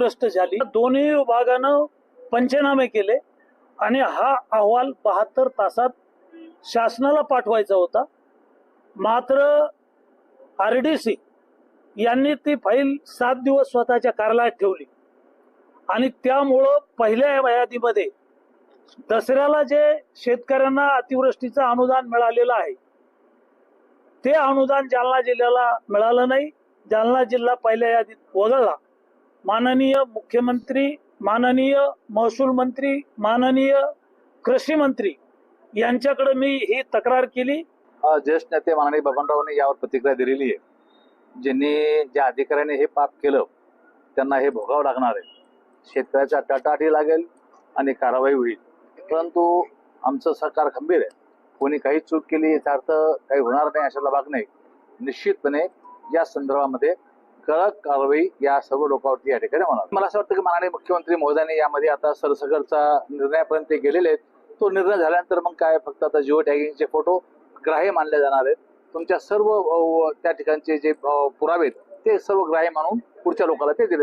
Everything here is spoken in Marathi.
गोष्ट झाली. दोन्ही विभागानं पंचनामे केले आणि हा अहवाल बहात्तर तासात शासनाला पाठवायचा होता. मात्र आर डी सी यांनी ती फाईल सात दिवस स्वतःच्या कार्यालयात ठेवली. आणि त्यामुळं पहिल्या यादीमध्ये दसऱ्याला जे शेतकऱ्यांना अतिवृष्टीचं अनुदान मिळालेलं आहे ते अनुदान जालना जिल्ह्याला मिळालं नाही. जालना जिल्हा पहिल्या यादीत वगळला. माननीय मुख्यमंत्री माननीय महसूल मंत्री माननीय कृषी मंत्री यांच्याकडे मी ही तक्रार केली. ज्येष्ठ नेते माननीय बबनरावांनी यावर प्रतिक्रिया दिलेली आहे. ज्यांनी ज्या अधिकाऱ्याने हे पाप केलं त्यांना हे भोगावं लागणार आहे. शेतकऱ्याच्या टाटाटी लागेल आणि कारवाई होईल. परंतु आमचं सरकार खंबीर आहे. कोणी काही चूक केली याचा अर्थ काही होणार नाही अशाला भाग नाही निश्चितपणे या संदर्भामध्ये कडक कारवाई या सर्व लोकांवरती या ठिकाणी होणार. मला असं वाटतं की माननीय मुख्यमंत्री महोदयांनी यामध्ये आता सरसकटचा निर्णयापर्यंत ते गेलेले आहेत. तो निर्णय झाल्यानंतर मग काय फक्त आता जिओ टॅगिंगचे फोटो ग्राह्य मानले जाणार आहेत. तुमच्या सर्व त्या ठिकाणचे जे पुरावे आहेत, ते सर्व ग्राह्य मानून पुढच्या लोकांना ते दिले